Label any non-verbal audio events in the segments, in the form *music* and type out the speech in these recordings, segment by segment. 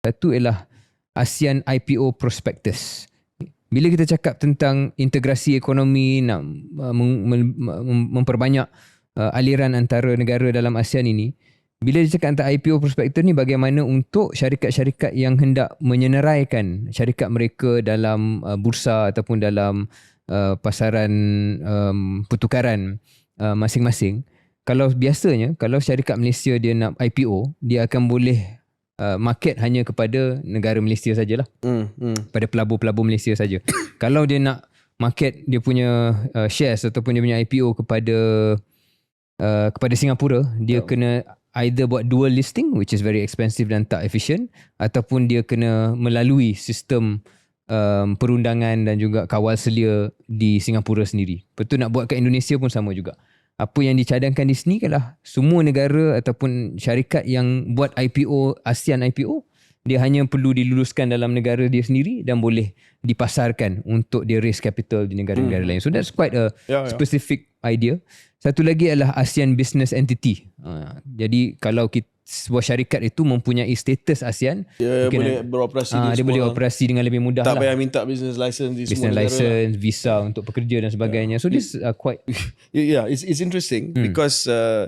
Satu ialah ASEAN IPO Prospectus. Bila kita cakap tentang integrasi ekonomi nak uh, mem- mem- mem- memperbanyak uh, aliran antara negara dalam ASEAN ini, bila dia cakap tentang IPO Prospectus ni bagaimana untuk syarikat-syarikat yang hendak menyeneraikan syarikat mereka dalam uh, bursa ataupun dalam pasaran um, pertukaran masing-masing. Kalau biasanya kalau syarikat Malaysia dia nak IPO, dia akan boleh uh, market hanya kepada negara Malaysia sajalah Hmm, hmm. pada pelabur-pelabur Malaysia saja. *coughs* Kalau dia nak market dia punya uh, shares ataupun dia punya IPO kepada uh, kepada Singapura, dia Ya. kena either buat dual listing which is very expensive dan tak efficient ataupun dia kena melalui sistem um, perundangan dan juga kawal selia di Singapura sendiri. Betul nak buat kat Indonesia pun sama juga. Apa yang dicadangkan di sini ialah semua negara ataupun syarikat yang buat IPO ASEAN IPO dia hanya perlu diluluskan dalam negara dia sendiri dan boleh dipasarkan untuk dia raise capital di negara-negara lain. So that's quite a Ya, ya. specific idea. Satu lagi adalah ASEAN Business Entity. Uh, jadi kalau kita, sebuah syarikat itu mempunyai status ASEAN, Dia Mungkin boleh beroperasi uh, di dia boleh operasi dengan lebih mudah Tak lah. payah minta business license di Business semua negara. lah. license, visa untuk pekerja dan sebagainya. So this are quite *laughs* Yeah, it's it's interesting Hmm. because uh,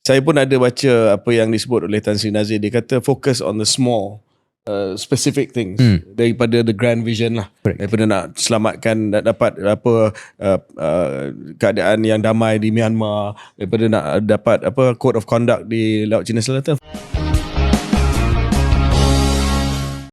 saya pun ada baca apa yang disebut oleh Tan Sri Nazir. Dia kata focus on the small uh, specific things Hmm. daripada the grand vision lah. Correct. Daripada nak selamatkan nak dapat apa uh, uh, keadaan yang damai di Myanmar, daripada nak dapat apa code of conduct di Laut Cina Selatan.